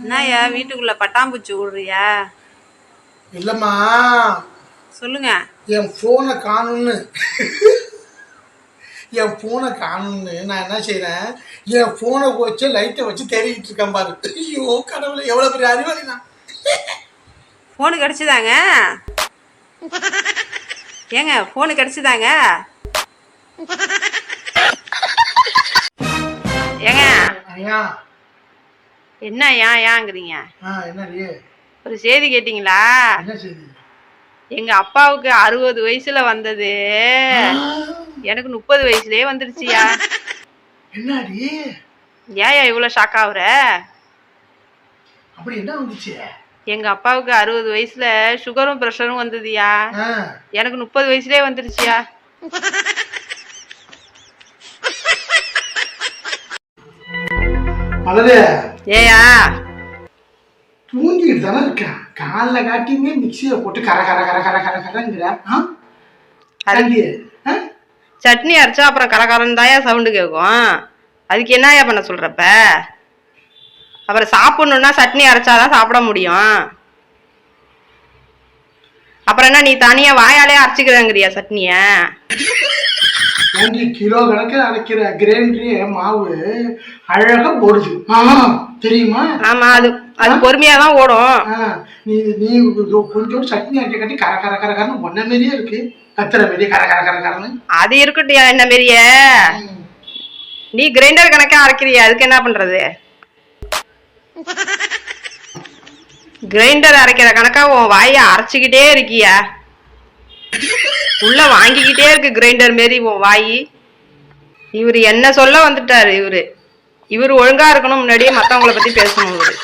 என்னய்யா வீட்டுக்குள்ள பட்டாம்பூச்சி விடுறியா? இல்லைம்மா. சொல்லுங்க. என் ஃபோனை காணும்னு என் ஃபோனை காணும்னு நான் என்ன செய்கிறேன் என் ஃபோனை வச்சு லைட்டை வச்சு தேடிக்கிட்டு இருக்கேன் பாரு. ஐயோ கடவுளை எவ்வளோ பெரிய அறிவாளி நான் ஃபோனு கிடச்சிதாங்க? ஏங்க ஃபோனு கிடச்சிதாங்க? ஏங்க என்ன ஏன் ஏங்கிறீங்க ஒரு செய்தி கேட்டிங்களா? எங்க அப்பாவுக்கு அறுபது வயசுல வந்தது. எனக்கு முப்பது வயசுலயே வந்துருச்சியா. ஏயா இவ்வளோ ஷாக் ஆகுற அப்படி என்ன வந்துச்சு? எங்க அப்பாவுக்கு அறுபது வயசுல சுகரும் ப்ரெஷரும் வந்ததுயா? எனக்கு முப்பது வயசுலயே வந்துருச்சியா? ஏயா? தூங்கிட்டு தானே இருக்கேன் காலைல காட்டியுமே மிக்சியை போட்டு கர கர கர கர கர கரங்கிற. சட்னி அரைச்சா அப்புறம் கரகரன்னு தாயா சவுண்டு கேட்கும் அதுக்கு என்னயா பண்ண சொல்றப்ப? அப்புறம் சாப்பிடணுன்னா சட்னி அரைச்சாதான் சாப்பிட முடியும். அப்புறம் என்ன நீ தனியா வாயாலே அரைச்சிக்கிறேங்கிறியா சட்னிய? கிலோ கணக்கில் அரைக்கிற கிரைண்டரி மாவு அழகா ஓடுது தெரியுமா? ஆமா அது அது பொறுமையா தான் ஓடும். நீ நீ கொஞ்சம் சட்னி அரைக்க கட்டி கர கர கர கரன்னு ஒன்ன மாரியே இருக்கு. கத்துற மாரியே கர கர கர கரன்னு. அது இருக்கட்டியா என்ன மாரிய? நீ கிரைண்டர் கணக்கா அரைக்கிறியா? அதுக்கு என்ன பண்றது? கிரைண்டர் அரைக்கிற கணக்கா உன் வாயை அரைச்சிக்கிட்டே இருக்கியா? உள்ள வாங்கிக்கிட்டே இருக்கு கிரைண்டர் மாரி உன் வாய். இவரு என்ன சொல்ல வந்துட்டாரு இவரு? இவரு ஒழுங்கா இருக்கணும் முன்னாடியே மத்தவங்கள பத்தி பேசணும் இவரு.